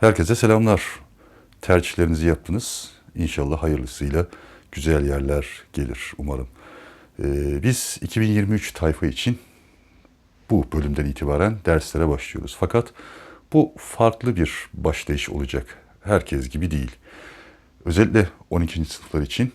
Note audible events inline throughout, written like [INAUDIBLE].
Herkese selamlar. Tercihlerinizi yaptınız. İnşallah hayırlısıyla güzel yerler gelir umarım. Ee, biz 2023 tayfa için bu bölümden itibaren derslere başlıyoruz. Fakat bu farklı bir başlayış olacak. Herkes gibi değil. Özellikle 12. sınıflar için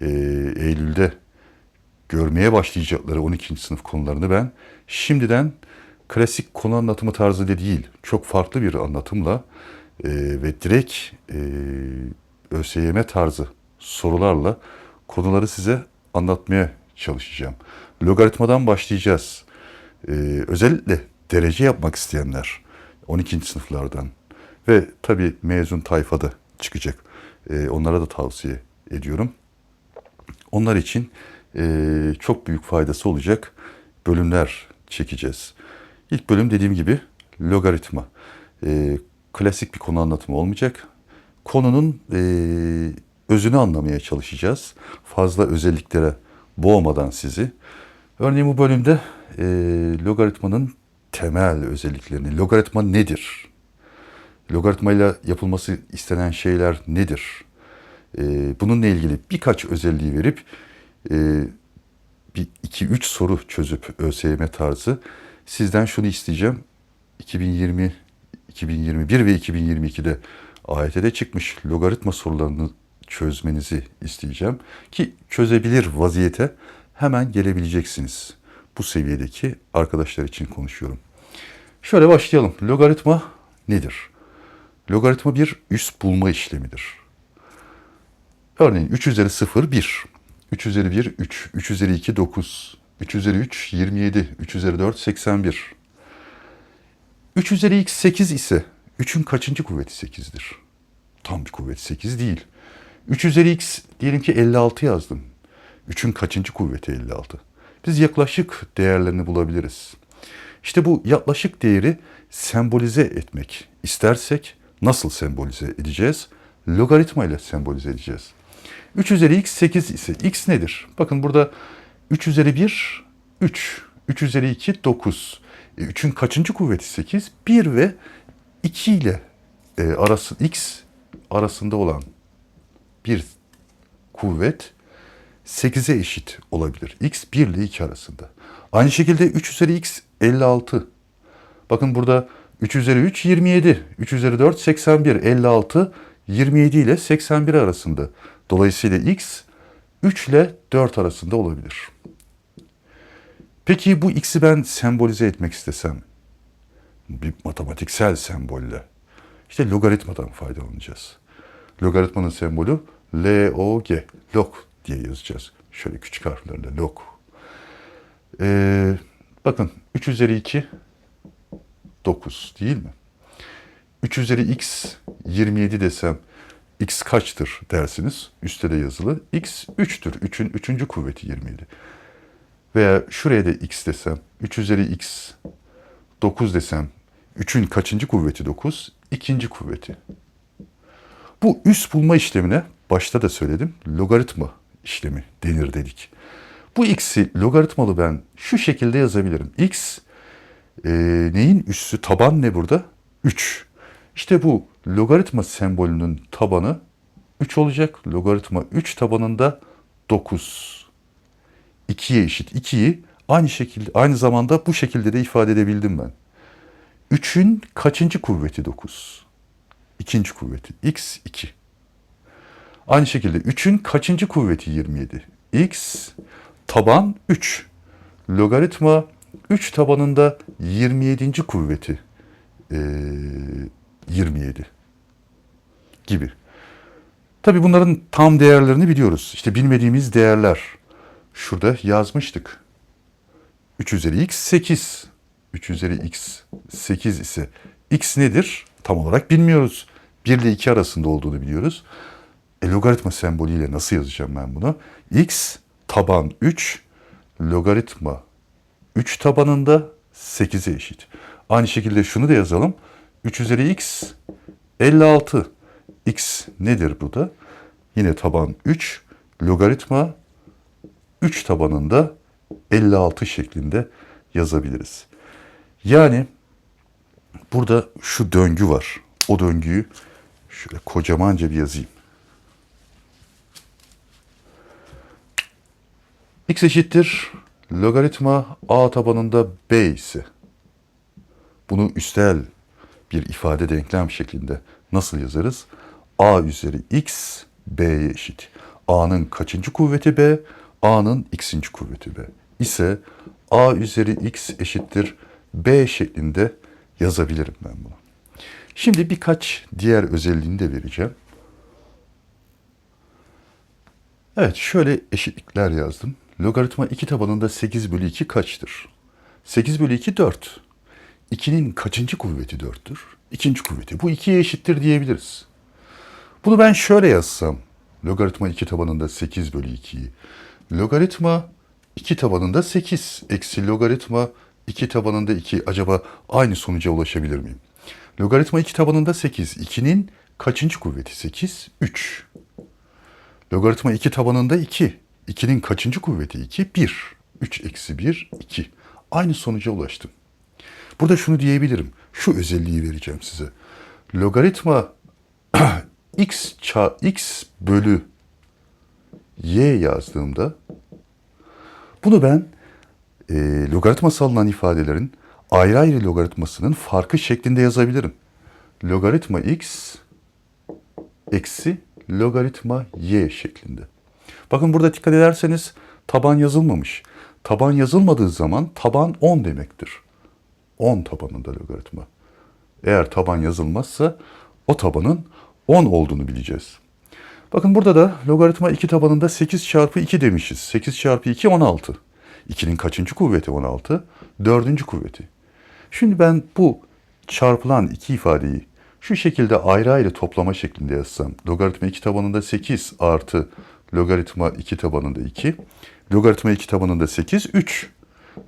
e, Eylül'de görmeye başlayacakları 12. sınıf konularını ben şimdiden klasik konu anlatımı tarzı da değil, çok farklı bir anlatımla e, ve direkt e, ÖSYM tarzı sorularla konuları size anlatmaya çalışacağım. Logaritmadan başlayacağız. E, özellikle derece yapmak isteyenler 12. sınıflardan ve tabii mezun tayfada çıkacak. E, onlara da tavsiye ediyorum. Onlar için e, çok büyük faydası olacak bölümler çekeceğiz. İlk bölüm dediğim gibi logaritma. E, klasik bir konu anlatımı olmayacak. Konunun e, özünü anlamaya çalışacağız. Fazla özelliklere boğmadan sizi. Örneğin bu bölümde e, logaritmanın temel özelliklerini, logaritma nedir? Logaritmayla yapılması istenen şeyler nedir? E, bununla ilgili birkaç özelliği verip e, bir iki üç soru çözüp ÖSYM tarzı sizden şunu isteyeceğim. 2020, 2021 ve 2022'de AYT'de çıkmış logaritma sorularını çözmenizi isteyeceğim ki çözebilir vaziyete hemen gelebileceksiniz. Bu seviyedeki arkadaşlar için konuşuyorum. Şöyle başlayalım. Logaritma nedir? Logaritma bir üst bulma işlemidir. Örneğin 3 üzeri 0 1. 3 üzeri 1 3. 3 üzeri 2 9. 3 üzeri 3 27. 3 üzeri 4 81. 3 üzeri x 8 ise 3'ün kaçıncı kuvveti 8'dir? Tam bir kuvvet 8 değil. 3 üzeri x diyelim ki 56 yazdım. 3'ün kaçıncı kuvveti 56? Biz yaklaşık değerlerini bulabiliriz. İşte bu yaklaşık değeri sembolize etmek istersek nasıl sembolize edeceğiz? Logaritma ile sembolize edeceğiz. 3 üzeri x 8 ise x nedir? Bakın burada 3 üzeri 1 3. 3 üzeri 2 9. E, 3'ün kaçıncı kuvveti 8? 1 ve 2 ile e, arası x arasında olan bir kuvvet 8'e eşit olabilir. x 1 ile 2 arasında. Aynı şekilde 3 üzeri x 56. Bakın burada 3 üzeri 3 27. 3 üzeri 4 81. 56 27 ile 81 arasında. Dolayısıyla x 3 ile 4 arasında olabilir. Peki bu x'i ben sembolize etmek istesem bir matematiksel sembolle işte logaritmadan faydalanacağız. Logaritmanın sembolü log, log diye yazacağız. Şöyle küçük harflerle log. Ee, bakın 3 üzeri 2 9 değil mi? 3 üzeri x 27 desem x kaçtır dersiniz. Üstte de yazılı. x 3'tür. 3'ün 3. kuvveti 27. Veya şuraya da x desem 3 üzeri x 9 desem 3'ün kaçıncı kuvveti 9? İkinci kuvveti. Bu üst bulma işlemine başta da söyledim logaritma işlemi denir dedik. Bu x'i logaritmalı ben şu şekilde yazabilirim. x e, neyin üssü? Taban ne burada? 3. İşte bu logaritma sembolünün tabanı 3 olacak. Logaritma 3 tabanında 9. 2'ye eşit. 2'yi aynı şekilde aynı zamanda bu şekilde de ifade edebildim ben. 3'ün kaçıncı kuvveti 9? İkinci kuvveti. x 2. Aynı şekilde 3'ün kaçıncı kuvveti 27? x taban 3. Logaritma 3 tabanında 27. kuvveti e, 27 gibi. Tabi bunların tam değerlerini biliyoruz. İşte bilmediğimiz değerler. Şurada yazmıştık. 3 üzeri x 8. 3 üzeri x 8 ise x nedir? Tam olarak bilmiyoruz. 1 ile 2 arasında olduğunu biliyoruz. E, logaritma sembolüyle nasıl yazacağım ben bunu? x taban 3 logaritma 3 tabanında 8'e eşit. Aynı şekilde şunu da yazalım. 3 üzeri x 56. x nedir bu? Yine taban 3 logaritma 3 tabanında 56 şeklinde yazabiliriz. Yani burada şu döngü var. o döngüyü şöyle kocamanca bir yazayım. x eşittir logaritma a tabanında b ise bunu üstel bir ifade denklem şeklinde nasıl yazarız? a üzeri x b'ye eşit. a'nın kaçıncı kuvveti b? a'nın x'inci kuvveti b. ise a üzeri x eşittir b şeklinde yazabilirim ben bunu. Şimdi birkaç diğer özelliğini de vereceğim. Evet şöyle eşitlikler yazdım. Logaritma 2 tabanında 8 bölü 2 kaçtır? 8 bölü 2 4. 2'nin kaçıncı kuvveti 4'tür? İkinci kuvveti. Bu 2'ye eşittir diyebiliriz. Bunu ben şöyle yazsam. Logaritma 2 tabanında 8 bölü 2'yi. Logaritma 2 tabanında 8 eksi logaritma 2 tabanında 2. Acaba aynı sonuca ulaşabilir miyim? Logaritma 2 tabanında 8. 2'nin kaçıncı kuvveti 8? 3. Logaritma 2 tabanında 2. 2'nin kaçıncı kuvveti 2? 1. 3 eksi 1, 2. Aynı sonuca ulaştım. Burada şunu diyebilirim. Şu özelliği vereceğim size. Logaritma [CLEARS THROAT] x, ça, x bölü y yazdığımda bunu ben e, logaritması alınan ifadelerin ayrı ayrı logaritmasının farkı şeklinde yazabilirim. Logaritma x eksi logaritma y şeklinde. Bakın burada dikkat ederseniz taban yazılmamış. Taban yazılmadığı zaman taban 10 demektir. 10 tabanında logaritma. Eğer taban yazılmazsa o tabanın 10 olduğunu bileceğiz. Bakın burada da logaritma 2 tabanında 8 çarpı 2 demişiz. 8 çarpı 2 16. 2'nin kaçıncı kuvveti 16? Dördüncü kuvveti. Şimdi ben bu çarpılan iki ifadeyi şu şekilde ayrı ayrı toplama şeklinde yazsam. Logaritma 2 tabanında 8 artı logaritma 2 tabanında 2. Logaritma 2 tabanında 8, 3.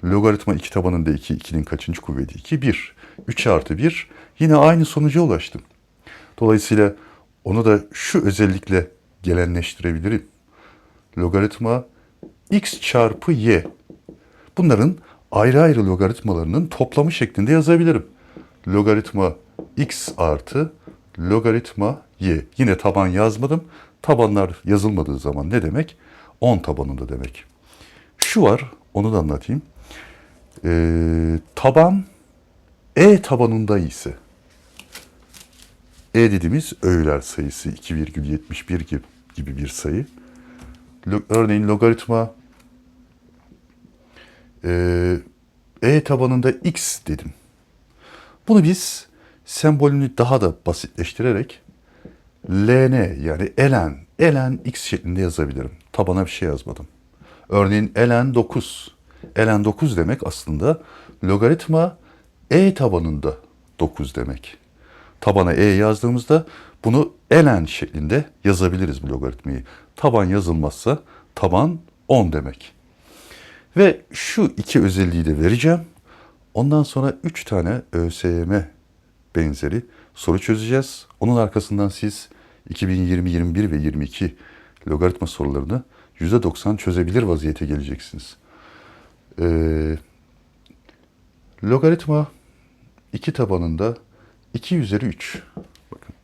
Logaritma 2 tabanında 2, 2'nin kaçıncı kuvveti 2? 1. 3 artı 1. Yine aynı sonuca ulaştım. Dolayısıyla onu da şu özellikle gelenleştirebilirim. Logaritma x çarpı y. Bunların ayrı ayrı logaritmalarının toplamı şeklinde yazabilirim. Logaritma x artı logaritma y. Yine taban yazmadım. Tabanlar yazılmadığı zaman ne demek? 10 tabanında demek. Şu var, onu da anlatayım. Ee, taban e tabanında ise e dediğimiz öğeler sayısı 2,71 gibi, gibi bir sayı. Örneğin logaritma e, e tabanında x dedim. Bunu biz sembolünü daha da basitleştirerek ln yani elen, elen x şeklinde yazabilirim. Tabana bir şey yazmadım. Örneğin elen 9. Elen 9 demek aslında logaritma e tabanında 9 demek. Tabana e yazdığımızda bunu elen şeklinde yazabiliriz bu logaritmayı. Taban yazılmazsa taban 10 demek. Ve şu iki özelliği de vereceğim. Ondan sonra 3 tane ÖSYM benzeri soru çözeceğiz. Onun arkasından siz 2020, 21 ve 22 logaritma sorularını %90 çözebilir vaziyete geleceksiniz. Ee, logaritma 2 tabanında 2 üzeri 3. Bakın.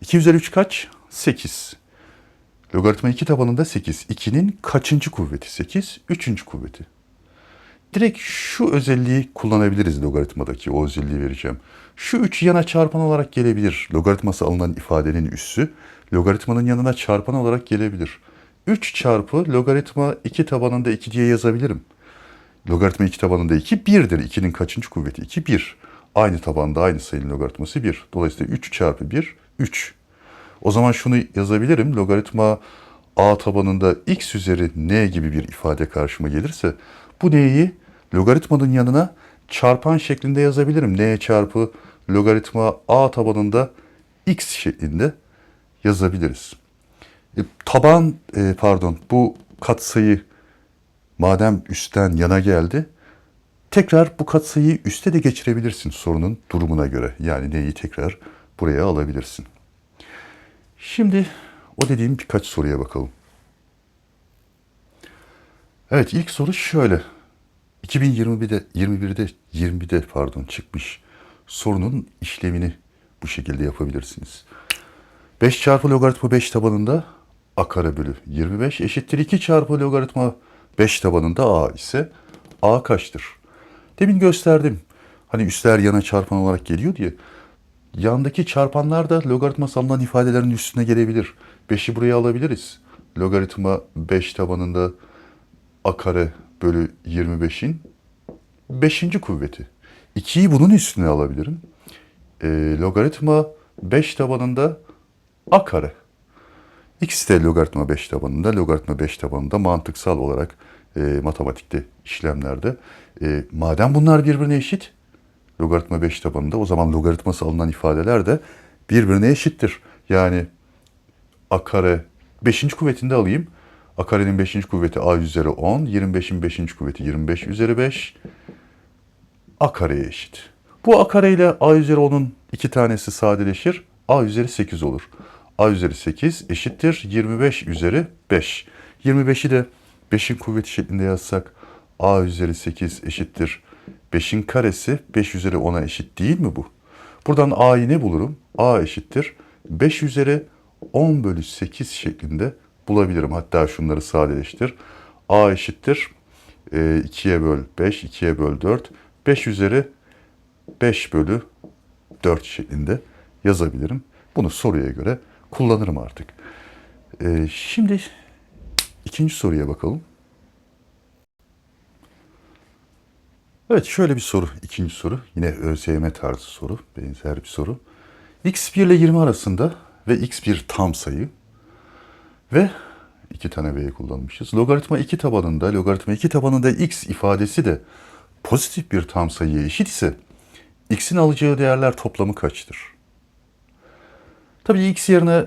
2 üzeri 3 kaç? 8. Logaritma 2 tabanında 8. 2'nin kaçıncı kuvveti? 8. Üçüncü kuvveti. Direkt şu özelliği kullanabiliriz logaritmadaki o özelliği vereceğim. Şu 3 yana çarpan olarak gelebilir. Logaritması alınan ifadenin üssü logaritmanın yanına çarpan olarak gelebilir. 3 çarpı logaritma 2 tabanında 2 diye yazabilirim. Logaritma 2 tabanında 2 1'dir. 2'nin kaçıncı kuvveti? 2 1. Aynı tabanda aynı sayının logaritması 1. Dolayısıyla 3 çarpı 1 3. O zaman şunu yazabilirim. Logaritma a tabanında x üzeri n gibi bir ifade karşıma gelirse bu n'yi logaritmanın yanına çarpan şeklinde yazabilirim. n çarpı logaritma a tabanında x şeklinde yazabiliriz. E, taban e, pardon bu katsayı madem üstten yana geldi tekrar bu katsayıyı üste de geçirebilirsin sorunun durumuna göre. Yani neyi tekrar buraya alabilirsin. Şimdi o dediğim birkaç soruya bakalım. Evet ilk soru şöyle. 2021'de 21'de 20'de pardon çıkmış sorunun işlemini bu şekilde yapabilirsiniz. 5 çarpı logaritma 5 tabanında a kare bölü 25 eşittir 2 çarpı logaritma 5 tabanında a ise a kaçtır? Demin gösterdim. Hani üstler yana çarpan olarak geliyor diye. Yandaki çarpanlar da logaritma alınan ifadelerin üstüne gelebilir. 5'i buraya alabiliriz. Logaritma 5 tabanında a kare bölü 25'in 5. kuvveti. 2'yi bunun üstüne alabilirim. E, logaritma 5 tabanında a kare. X de logaritma 5 tabanında, logaritma 5 tabanında mantıksal olarak e, matematikte işlemlerde. E, madem bunlar birbirine eşit, logaritma 5 tabanında o zaman logaritması alınan ifadeler de birbirine eşittir. Yani a kare 5. kuvvetinde alayım. a karenin 5. kuvveti a üzeri 10, 25'in 5. kuvveti 25 üzeri 5 a kareye eşit. Bu a kare ile a üzeri 10'un iki tanesi sadeleşir. a üzeri 8 olur. A üzeri 8 eşittir 25 üzeri 5. 25'i de 5'in kuvveti şeklinde yazsak a üzeri 8 eşittir 5'in karesi 5 üzeri 10'a eşit değil mi bu? Buradan a'yı ne bulurum? a eşittir 5 üzeri 10 bölü 8 şeklinde bulabilirim. Hatta şunları sadeleştir. a eşittir e, 2'ye böl 5, 2'ye böl 4, 5 üzeri 5 bölü 4 şeklinde yazabilirim. Bunu soruya göre kullanırım artık. E, şimdi ikinci soruya bakalım. Evet şöyle bir soru. ikinci soru. Yine ÖSYM tarzı soru. Benzer bir soru. x1 ile 20 arasında ve x bir tam sayı ve iki tane v'yi kullanmışız. Logaritma 2 tabanında, logaritma 2 tabanında x ifadesi de pozitif bir tam sayıya eşit ise x'in alacağı değerler toplamı kaçtır? Tabii x yerine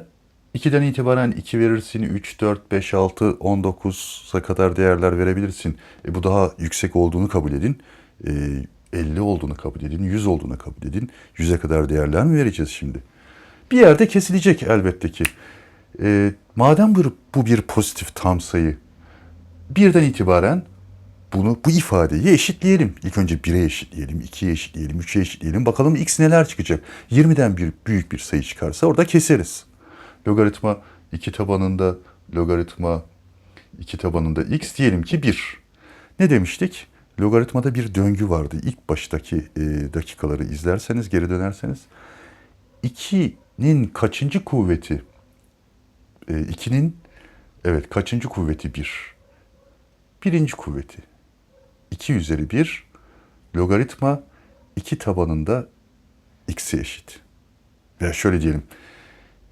2'den itibaren 2 verirsin, 3, 4, 5, 6, 19'a kadar değerler verebilirsin. E, bu daha yüksek olduğunu kabul edin. E, 50 olduğunu kabul edin, 100 olduğunu kabul edin. 100'e kadar değerler mi vereceğiz şimdi? Bir yerde kesilecek elbette ki. E, madem bu, bu bir pozitif tam sayı, birden itibaren bunu bu ifadeyi eşitleyelim. İlk önce 1'e eşitleyelim, 2'ye eşitleyelim, 3'e eşitleyelim. Bakalım x neler çıkacak. 20'den bir büyük bir sayı çıkarsa orada keseriz. Logaritma 2 tabanında logaritma 2 tabanında x diyelim ki 1. Ne demiştik? Logaritmada bir döngü vardı. İlk baştaki e, dakikaları izlerseniz, geri dönerseniz 2'nin kaçıncı kuvveti? E, 2'nin evet kaçıncı kuvveti 1? Birinci kuvveti. 2 üzeri 1 logaritma 2 tabanında x'e eşit. Veya şöyle diyelim.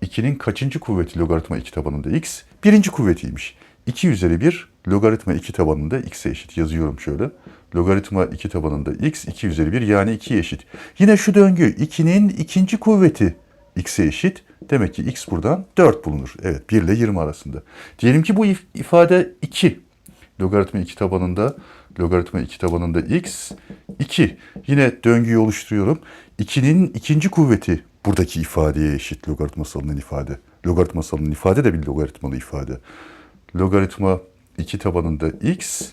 2'nin kaçıncı kuvveti logaritma 2 tabanında x? Birinci kuvvetiymiş. 2 üzeri 1 logaritma 2 tabanında x'e eşit. Yazıyorum şöyle. Logaritma 2 tabanında x 2 üzeri 1 yani 2'ye eşit. Yine şu döngü 2'nin ikinci kuvveti x'e eşit. Demek ki x buradan 4 bulunur. Evet 1 ile 20 arasında. Diyelim ki bu if- ifade 2. Logaritma 2 tabanında logaritma 2 tabanında x 2. Yine döngüyü oluşturuyorum. 2'nin ikinci kuvveti buradaki ifadeye eşit logaritması alınan ifade. Logaritması alınan ifade de bir logaritmalı ifade. Logaritma 2 tabanında x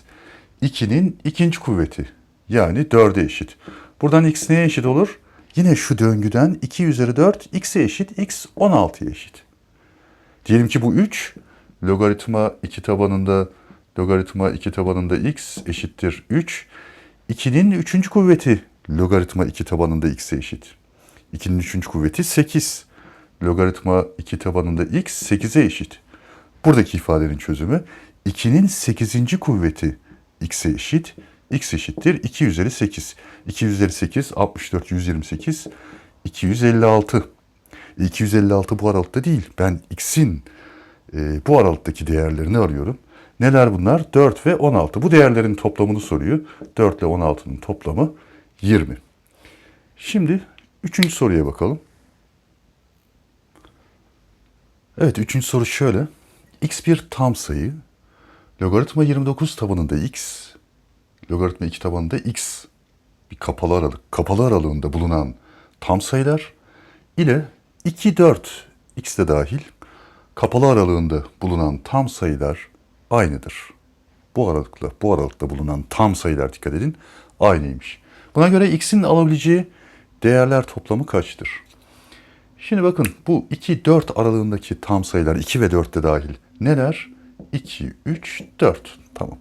2'nin ikinci kuvveti. Yani 4'e eşit. Buradan x neye eşit olur? Yine şu döngüden 2 üzeri 4 x'e eşit, x 16'ya eşit. Diyelim ki bu 3 logaritma 2 tabanında logaritma 2 tabanında x eşittir 3. 2'nin 3. kuvveti logaritma 2 tabanında x'e eşit. 2'nin 3. kuvveti 8. Logaritma 2 tabanında x 8'e eşit. Buradaki ifadenin çözümü 2'nin 8. kuvveti x'e eşit. x eşittir 2 üzeri 8. 2 üzeri 8 64 128 256. 256 bu aralıkta değil. Ben x'in e, bu aralıktaki değerlerini arıyorum. Neler bunlar? 4 ve 16. Bu değerlerin toplamını soruyor. 4 ile 16'nın toplamı 20. Şimdi üçüncü soruya bakalım. Evet üçüncü soru şöyle. x bir tam sayı. Logaritma 29 tabanında x. Logaritma 2 tabanında x. Bir kapalı aralık. Kapalı aralığında bulunan tam sayılar ile 2, 4 x de dahil kapalı aralığında bulunan tam sayılar aynıdır. Bu aralıkla bu aralıkta bulunan tam sayılar dikkat edin aynıymış. Buna göre x'in alabileceği değerler toplamı kaçtır? Şimdi bakın bu 2-4 aralığındaki tam sayılar 2 ve 4 de dahil. Neler? 2, 3, 4. Tamam.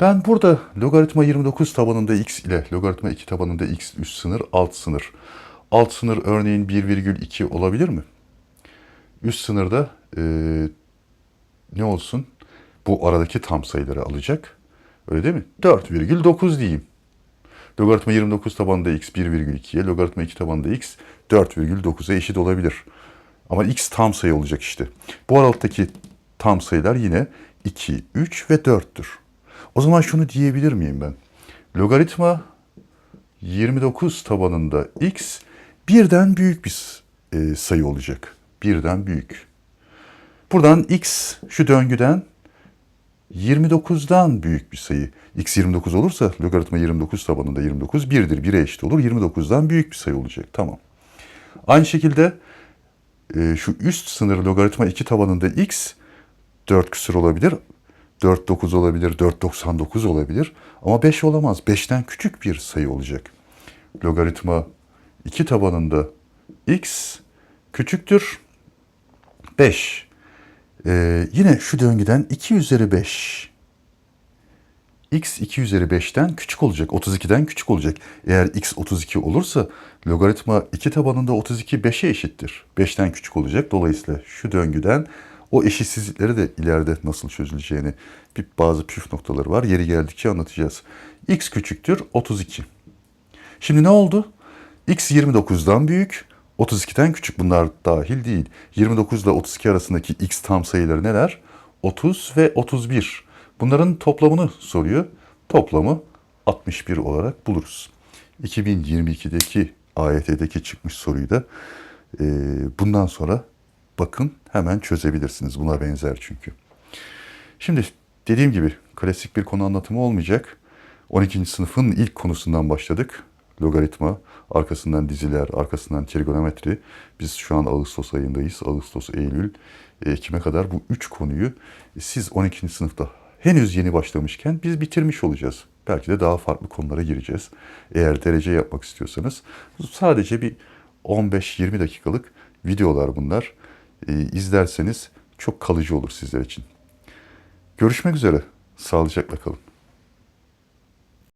Ben burada logaritma 29 tabanında x ile logaritma 2 tabanında x üst sınır alt sınır. Alt sınır örneğin 1,2 olabilir mi? Üst sınırda eee, ne olsun? Bu aradaki tam sayıları alacak. Öyle değil mi? 4,9 diyeyim. Logaritma 29 tabanında x 1,2'ye, logaritma 2 tabanında x 4,9'a eşit olabilir. Ama x tam sayı olacak işte. Bu aralıktaki tam sayılar yine 2, 3 ve 4'tür. O zaman şunu diyebilir miyim ben? Logaritma 29 tabanında x birden büyük bir e, sayı olacak. Birden büyük. Buradan x şu döngüden 29'dan büyük bir sayı. x 29 olursa logaritma 29 tabanında 29 1'dir. 1'e eşit olur. 29'dan büyük bir sayı olacak. Tamam. Aynı şekilde e, şu üst sınır logaritma 2 tabanında x 4 küsur olabilir. 4,9 olabilir, 4,99 olabilir. Ama 5 olamaz. 5'ten küçük bir sayı olacak. Logaritma 2 tabanında x küçüktür 5. Ee, yine şu döngüden 2 üzeri 5. x 2 üzeri 5'ten küçük olacak. 32'den küçük olacak. Eğer x 32 olursa logaritma 2 tabanında 32 5'e eşittir. 5'ten küçük olacak. Dolayısıyla şu döngüden o eşitsizlikleri de ileride nasıl çözüleceğini bir bazı püf noktaları var. Yeri geldikçe anlatacağız. x küçüktür 32. Şimdi ne oldu? X 29'dan büyük, 32'den küçük bunlar dahil değil. 29 ile 32 arasındaki x tam sayıları neler? 30 ve 31. Bunların toplamını soruyor. Toplamı 61 olarak buluruz. 2022'deki AYT'deki çıkmış soruyu da e, bundan sonra bakın hemen çözebilirsiniz. Buna benzer çünkü. Şimdi dediğim gibi klasik bir konu anlatımı olmayacak. 12. sınıfın ilk konusundan başladık. Logaritma, arkasından diziler, arkasından trigonometri. Biz şu an Ağustos ayındayız. Ağustos, Eylül, e, Ekim'e kadar bu üç konuyu siz 12. sınıfta henüz yeni başlamışken biz bitirmiş olacağız. Belki de daha farklı konulara gireceğiz. Eğer derece yapmak istiyorsanız sadece bir 15-20 dakikalık videolar bunlar. E, izlerseniz çok kalıcı olur sizler için. Görüşmek üzere. Sağlıcakla kalın.